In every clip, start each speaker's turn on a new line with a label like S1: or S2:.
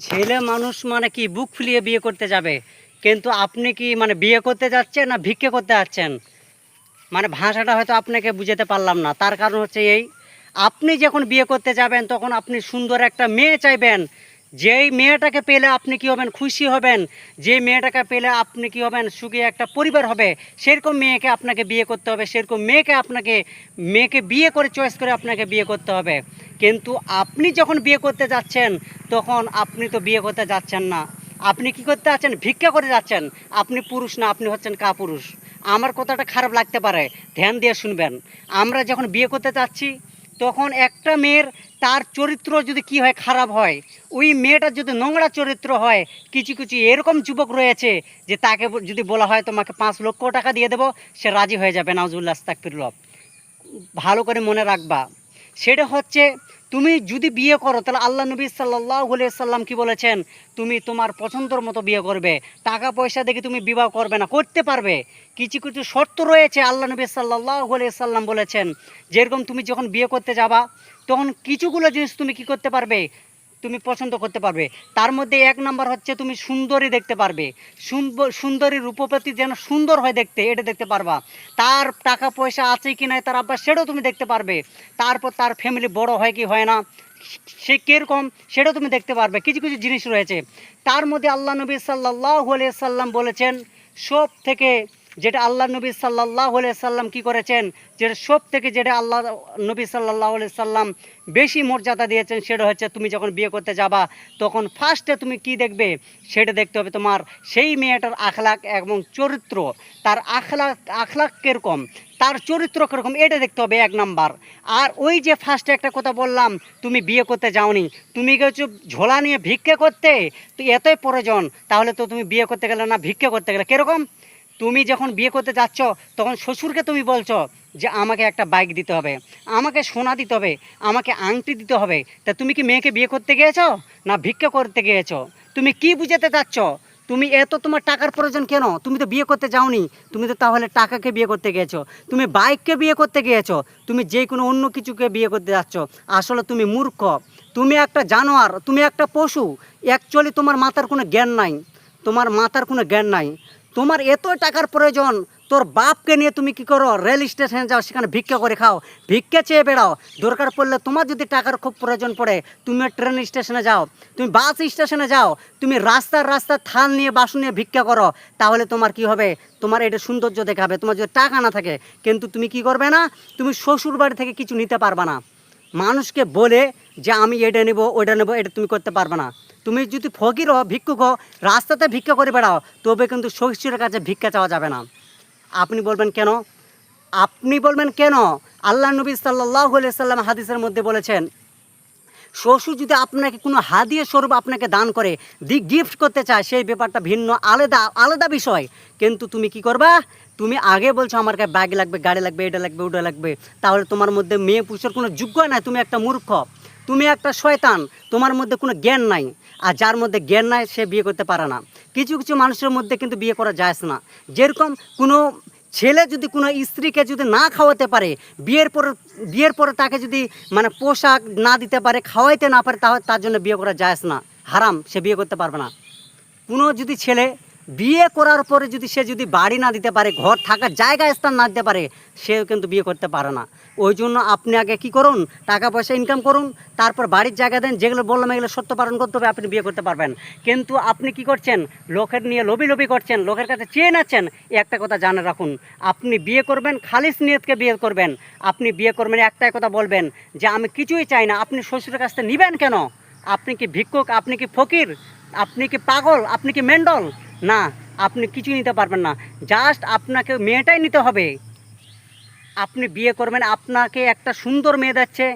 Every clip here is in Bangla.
S1: ছেলে মানুষ মানে কি, বুক ফুলিয়ে বিয়ে করতে যাবে। কিন্তু আপনি কি মানে বিয়ে করতে যাচ্ছেন না ভিক্ষে করতে যাচ্ছেন? মানে ভাষাটা হয়তো আপনাকে বুঝাতে পারলাম না। তার কারণ হচ্ছে এই, আপনি যখন বিয়ে করতে যাবেন, তখন আপনি সুন্দর একটা মেয়ে চাইবেন। যেই মেয়েটাকে পেলে আপনি কি হবেন, খুশি হবেন যে মেয়েটাকে পেলে আপনি কি হবেন, সুখী একটা পরিবার হবে, সেরকম মেয়েকে আপনাকে বিয়ে করতে হবে, সেরকম মেয়েকে আপনাকে, মেয়েকে বিয়ে করে চয়েস করে আপনাকে বিয়ে করতে হবে। কিন্তু আপনি যখন বিয়ে করতে যাচ্ছেন, তখন আপনি তো বিয়ে করতে যাচ্ছেন না। আপনি কি করতে যাচ্ছেন? ভিক্ষা করে যাচ্ছেন। আপনি পুরুষ না, আপনি হচ্ছেন কাপুরুষ। আমার কথাটা খারাপ লাগতে পারে। ধ্যান দিয়ে শুনবেন। আমরা যখন বিয়ে করতে যাচ্ছি তখন একটা মেয়ের তার চরিত্র যদি কি হয় খারাপ হয়, ওই মেয়েটার যদি নোংরা চরিত্র হয়, কিছু কিছু এরকম যুবক রয়েছে যে তাকে যদি বলা হয় তোমাকে পাঁচ লক্ষ টাকা দিয়ে দেবো, সে রাজি হয়ে যাবে নাজুল্লাহ আস্তাকফিরুল্লাহ ভালো করে মনে রাখবা। সেটা হচ্ছে তুমি যদি বিয়ে করো, তাহলে আল্লাহ নবী সাল্লাহ সাল্লাম কি বলেছেন? তুমি তোমার পছন্দর মতো বিয়ে করবে। টাকা পয়সা দেখে তুমি বিবাহ করবে না, করতে পারবে। কিছু কিছু শর্ত রয়েছে, আল্লাহ নবী সাল্লাহ সাল্লাম বলেছেন। যেরকম তুমি যখন বিয়ে করতে যাবা, তখন কিছুগুলো জিনিস তুমি কি করতে পারবে? তুমি পছন্দ করতে পারবে। তার মধ্যে এক নাম্বার হচ্ছে তুমি সুন্দরী দেখতে পারবে। সুন্দ- সুন্দরী রূপপতি যেন সুন্দর হয় দেখতে, এটা দেখতে পারবা। তার টাকা পয়সা আছে কি নাই তার আব্বা, সেটাও তুমি দেখতে পারবে। তারপর তার ফ্যামিলি বড় হয় কি হয় না, সে কীরকম, সেটাও তুমি দেখতে পারবে। কিছু কিছু জিনিস রয়েছে। তার মধ্যে আল্লাহ নবী সাল্লাহ সাল্লাম বলেছেন সব থেকে যেটা আল্লাহ নবী সাল্লাহ সাল্লাম কি করেছেন? যেটা সব থেকে যেটা আল্লাহ নবী সাল্লাহ সাল্লাম বেশি মর্যাদা দিয়েছেন সেটা হচ্ছে তুমি যখন বিয়ে করতে যাবা, তখন ফার্স্টে তুমি কি দেখবে? সেটা দেখতে হবে তোমার সেই মেয়েটার আখলাক এবং চরিত্র। তার আখলাক আখলাক কীরকম? তার চরিত্র কীরকম? এটা দেখতে হবে এক নাম্বার। আর ওই যে ফার্স্টে একটা কথা বললাম, তুমি বিয়ে করতে যাওনি, তুমি গেছো ঝোলা নিয়ে ভিক্ষে করতে? তো এতই প্রয়োজন, তাহলে তো তুমি বিয়ে করতে গেলে না, ভিক্ষে করতে গেলে কীরকম? তুমি যখন বিয়ে করতে যাচ্ছ, তখন শ্বশুরকে তুমি বলছো যে আমাকে একটা বাইক দিতে হবে, আমাকে সোনা দিতে হবে, আমাকে আংটি দিতে হবে। তা তুমি কি মেয়েকে বিয়ে করতে গিয়েছো না ভিক্ষা করতে গিয়েছো? তুমি কি বুঝাতে চাচ্ছ? তুমি এত তোমার টাকার প্রয়োজন কেন? তুমি তো বিয়ে করতে যাওনি, তুমি তো তাহলে টাকাকে বিয়ে করতে গিয়েছো। তুমি বাইককে বিয়ে করতে গিয়েছো, তুমি যে কোনো অন্য কিছুকে বিয়ে করতে যাচ্ছ। আসলে তুমি মূর্খ, তুমি একটা জানোয়ার, তুমি একটা পশু। অ্যাকচুয়ালি তোমার মাথার কোনো জ্ঞান নাই, তোমার মাথার কোনো জ্ঞান নাই। তোমার এত টাকার প্রয়োজন, তোর বাপকে নিয়ে তুমি কি করো? রেল স্টেশনে যাও, সেখানে ভিক্ষা করে খাও। ভিক্ষা চেয়ে বেড়াও। দরকার পড়লে তোমার যদি টাকার খুব প্রয়োজন পড়ে, তুমি ট্রেন স্টেশনে যাও। তুমি বাস স্টেশনে যাও। তুমি রাস্তার রাস্তার থাল নিয়ে, বাসন নিয়ে ভিক্ষা করো। তাহলে তোমার কি হবে? তোমার এটা সৌন্দর্য দেখাবে তোমার যদি টাকা না থাকে, কিন্তু তুমি কি করবে না? তুমি শ্বশুর বাড়ি থেকে কিছু নিতে পারবে না। মানুষকে বলে যে, আমি এটা নেব ওইটা নেব, এটা তুমি করতে পারবে না। তুমি যদি ফকির হও, ভিক্ষুক হও, রাস্তাতে ভিক্ষা করে বেড়াও, তবে কিন্তু শ্বশুরের কাছে ভিক্ষা চাওয়া যাবে না। আপনি বলবেন কেন? আপনি বলবেন কেন? আল্লাহ নবী সাল্লাহ সাল্লাম হাদিসের মধ্যে বলেছেন, শ্বশুর যদি আপনাকে কোনো হাদিয়ে স্বরূপ আপনাকে দান করে, দি গিফট করতে চায়, সেই ব্যাপারটা ভিন্ন, আলাদা আলাদা বিষয়। কিন্তু তুমি কি করবা? তুমি আগে বলছো, আমার কাছে ব্যাগ লাগবে, গাড়ি লাগবে, এটা লাগবে, ওটা লাগবে। তাহলে তোমার মধ্যে মেয়ে পুষার কোনো যোগ্য নাই, তুমি একটা মূর্খ। তুমি একটা শয়তান, তোমার মধ্যে কোনো জ্ঞান নাই। আর যার মধ্যে জ্ঞান নাই, সে বিয়ে করতে পারে না। কিছু কিছু মানুষের মধ্যে কিন্তু বিয়ে করা যায় না। যেরকম কোনো ছেলে যদি কোনো স্ত্রীকে যদি না খাওয়াতে পারে, বিয়ের পর, বিয়ের পরে তাকে যদি মানে পোশাক না দিতে পারে, খাওয়াইতে না পারে, তাহলে তার জন্য বিয়ে করা যায় না। হারাম, সে বিয়ে করতে পারবে না। কোনো যদি ছেলে বিয়ে করার পরে যদি সে যদি বাড়ি না দিতে পারে, ঘর থাকার জায়গা, স্থান না দিতে পারে, সেও কিন্তু বিয়ে করতে পারে না। ওই জন্য আপনি আগে কি করুন? টাকা পয়সা ইনকাম করুন, তারপর বাড়ির জায়গা দেন, যেগুলো বললাম এগুলো সত্য পালন করতে হবে, আপনি বিয়ে করতে পারবেন। কিন্তু আপনি কি করছেন? লোকের নিয়ে লবি লবি করছেন, লোকের কাছে চেয়ে নাচ্ছেন, একটা কথা জানে রাখুন, আপনি বিয়ে করবেন, খালিস নিয়তকে বিয়ে করবেন। আপনি বিয়ে করবেন, একটাই কথা বলবেন, যে আমি কিছুই চাই না, আপনি শ্বশুরের কাছ থেকে নেবেন কেন? আপনি কি ভিক্ষুক? আপনি কি ফকির? আপনি কি পাগল? আপনি কি মেন্ডল? না, আপনি কিছু নিতে পারবেন না। জাস্ট আপনাকে মেয়েটাই নিতে হবে। আপনি বিয়ে করবেন, আপনাকে একটা সুন্দর মেয়ে যাচ্ছে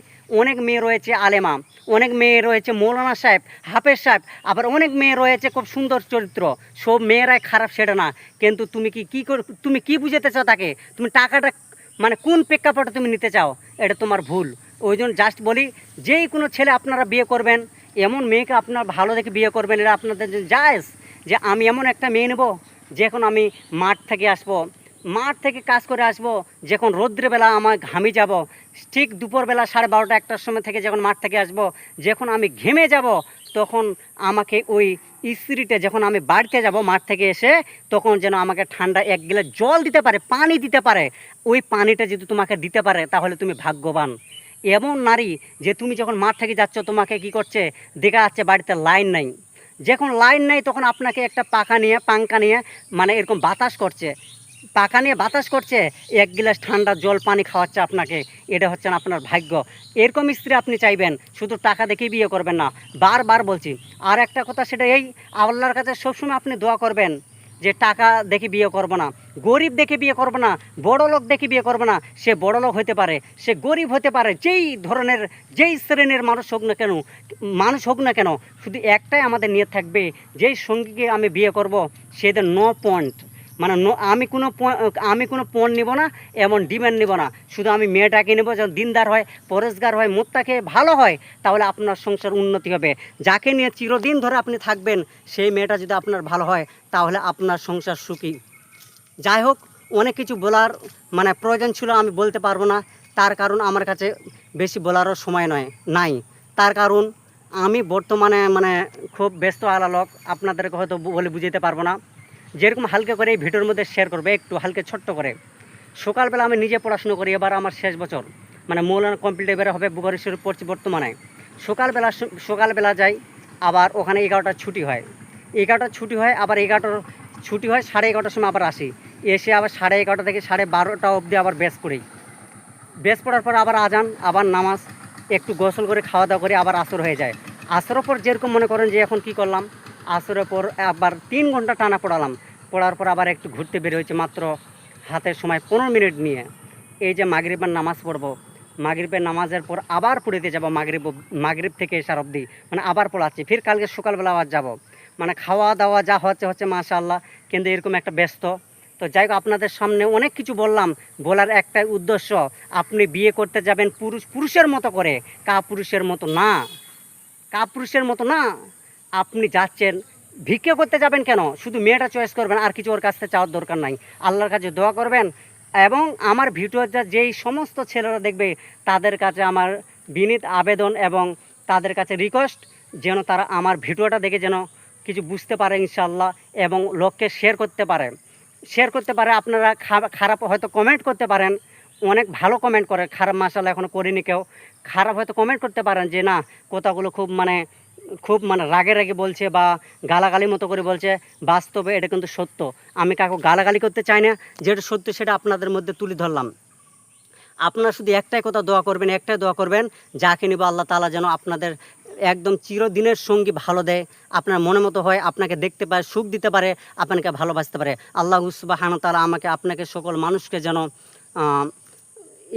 S1: অনেক মেয়ে রয়েছে আলেমা, অনেক মেয়ে রয়েছে মৌলানা সাহেব, হাফেজ সাহেব, আবার অনেক মেয়ে রয়েছে খুব সুন্দর চরিত্র। সব মেয়েরাই খারাপ সেটা না। কিন্তু তুমি কি, কী করে, তুমি কি বুঝাতে চাও তাকে? তুমি টাকাটা মানে কোন প্রেক্ষাপটে তুমি নিতে চাও? এটা তোমার ভুল। ওই জন্য জাস্ট বলি, যেই কোনো ছেলে আপনারা বিয়ে করবেন, এমন মেয়েকে আপনার ভালো দেখে বিয়ে করবেন এটা আপনাদের জায়জ। যে আমি এমন একটা মেয়ে নেব যখন আমি মাঠ থেকে আসব, মাঠ থেকে কাজ করে আসব, যখন রৌদ্রবেলা আমার ঘামি যাব, ঠিক দুপুরবেলা সাড়ে বারোটা একটার সময় থেকে যখন মাঠ থেকে আসব, যখন আমি ঘেমে যাব, তখন আমাকে ওই স্ত্রীটা যখন আমি বাড়িতে যাব মাঠ থেকে এসে, তখন যেন আমাকে ঠান্ডা এক গিলাস জল দিতে পারে, পানি দিতে পারে। ওই পানিটা যদি তোমাকে দিতে পারে, তাহলে তুমি ভাগ্যবান। এমন নারী যে তুমি যখন মাঠ থেকে যাচ্ছ, তোমাকে কি করছে? দেখা যাচ্ছে বাড়িতে লাইন নাই। যখন লাইন নেই তখন আপনাকে একটা পাখা নিয়ে পাঙ্কা নিয়ে মানে এরকম বাতাস করছে। পাখা নিয়ে বাতাস করছে, এক গিলাস ঠান্ডা জল পানি খাওয়াচ্ছে আপনাকে। এটা হচ্ছে না আপনার ভাগ্য। এরকম স্ত্রী আপনি চাইবেন, শুধু টাকা দেখেই বিয়ে করবেন না। বারবার বলছি। আর একটা কথা সেটা এই, আল্লাহর কাছে সবসময় আপনি দোয়া করবেন। যে টাকা দেখে বিয়ে করব না, গরিব দেখে বিয়ে করব না, বড় লোক দেখে বিয়ে করব না, সে বড় লোক হতে পারে, সে গরিব হতে পারে, যেই ধরনের, যেই শ্রেণির মানুষ হোক না কেন, মানুষ হোক না কেন, শুধু একটাই আমাদের নিয়ে থাকবে, যেই সঙ্গীকে আমি বিয়ে করব সেদের ন পয়েন্ট মানে আমি কোনো আমি কোনো পণ নিব না, এমন ডিমান্ড নিব না। শুধু আমি মেয়েটাকে নেব যেন দিনদার হয়, পরেশগার হয়, মুত্তাকে ভালো হয়, তাহলে আপনার সংসার উন্নতি হবে। যাকে নিয়ে চিরদিন ধরে আপনি থাকবেন, সেই মেয়েটা যদি আপনার ভালো হয়, তাহলে আপনার সংসার সুখী। যাই হোক, অনেক কিছু বলার মানে প্রয়োজন ছিল, আমি বলতে পারব না। তার কারণ আমার কাছে বেশি বলারও সময় নয়, নাই। তার কারণ, আমি বর্তমানে মানে খুব ব্যস্ত আলালক, আপনাদেরকে হয়তো বলে বুঝাতে পারব না। যেরকম হালকা করে এই ভিডিওর মধ্যে শেয়ার করবে, একটু হালকা ছোট্ট করে। সকালবেলা আমি নিজে পড়াশুনো করি, এবার আমার শেষ বছর। মানে মৌলানা কমপ্লিট এবারে হবে বুগারেশ্বর পড়ছি বর্তমানে। সকালবেলা সকালবেলা যাই, আবার ওখানে এগারোটার ছুটি হয়। এগারোটার ছুটি হয়, আবার এগারোটার ছুটি হয়, সাড়ে এগারোটার সময় আবার আসি। এসে আবার সাড়ে এগারোটা থেকে সাড়ে বারোটা অবধি আবার বেস করি। বেস পড়ার পর আবার আজান, আবার নামাজ, একটু গোসল করে খাওয়া দাওয়া করে আবার আসর হয়ে যায়। আসরের পর যেরকম মনে করেন যে এখন কি করলাম? আসরের পর আবার তিন ঘণ্টা টানা পড়ালাম। পড়ার পর আবার একটু ঘুরতে বের হয়েছে মাত্র হাতের সময় পনেরো মিনিট নিয়ে। এই যে মাগরিবের নামাজ পড়ব, মাগরিবের নামাজের পর আবার পড়িতে যাব, মাগরিব মাগরিব থেকে এসার অবধি। মানে আবার পড়াচ্ছি, ফির কালকে সকালবেলা আবার যাব। মানে খাওয়া দাওয়া যা হচ্ছে হচ্ছে মাশাআল্লাহ, কিন্তু এরকম একটা ব্যস্ত। তো যাই হোক, আপনাদের সামনে অনেক কিছু বললাম। বলার একটাই উদ্দেশ্য, আপনি বিয়ে করতে যাবেন পুরুষ, পুরুষের মতো করে, কা পুরুষের মতো না। কা পুরুষের মতো না। আপনি যাচ্ছেন, ভিক্ষে করতে যাবেন কেন? শুধু মেয়েটা চয়েস করবেন, আর কিছু ওর কাছ থেকে চাওয়ার দরকার নাই। আল্লাহর কাছে দোয়া করবেন এবং আমার ভিডিও যা, যেই সমস্ত ছেলেরা দেখবে, তাদের কাছে আমার বিনীত আবেদন এবং তাদের কাছে রিকোয়েস্ট যেন তারা আমার ভিডিওটা দেখে যেন কিছু বুঝতে পারে ইনশাল্লাহ এবং লোককে শেয়ার করতে পারে। শেয়ার করতে পারে, আপনারা খারাপ হয়তো কমেন্ট করতে পারেন। অনেক ভালো কমেন্ট করে, খারাপ মাসাল এখনও করিনি কেউ। খারাপ হয়তো কমেন্ট করতে পারেন যে, না, কথাগুলো খুব মানে খুব মানে রাগে রাগে বলছে বা গালাগালি মতো করে বলছে, বাস্তবে এটা কিন্তু সত্য। আমি কাউকে গালাগালি করতে চাই না, যেটা সত্য সেটা আপনাদের মধ্যে তুলে ধরলাম। আপনারা শুধু একটাই কথা দোয়া করবেন, একটাই দোয়া করবেন, যাকে নিব আল্লাহ তালা যেন আপনাদের একদম চিরদিনের সঙ্গী ভালো দেয়, আপনার মনে মতো হয়, আপনাকে দেখতে পারে সুখ দিতে পারে, আপনাকে ভালোবাসতে পারে। আল্লাহ সুবাহান তালা আমাকে, আপনাকে সকল মানুষকে যেন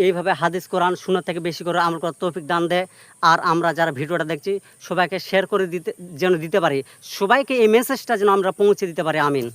S1: এইভাবে হাদিস, কোরআন শোনার থেকে বেশি করে আমল করার তৌফিক দান দেয় আর আমরা যারা ভিডিওটা দেখছি, সবাইকে শেয়ার করে দিতে, যেন দিতে পারি। সবাইকে এই মেসেজটা যেন আমরা পৌঁছে দিতে পারি, আমিন।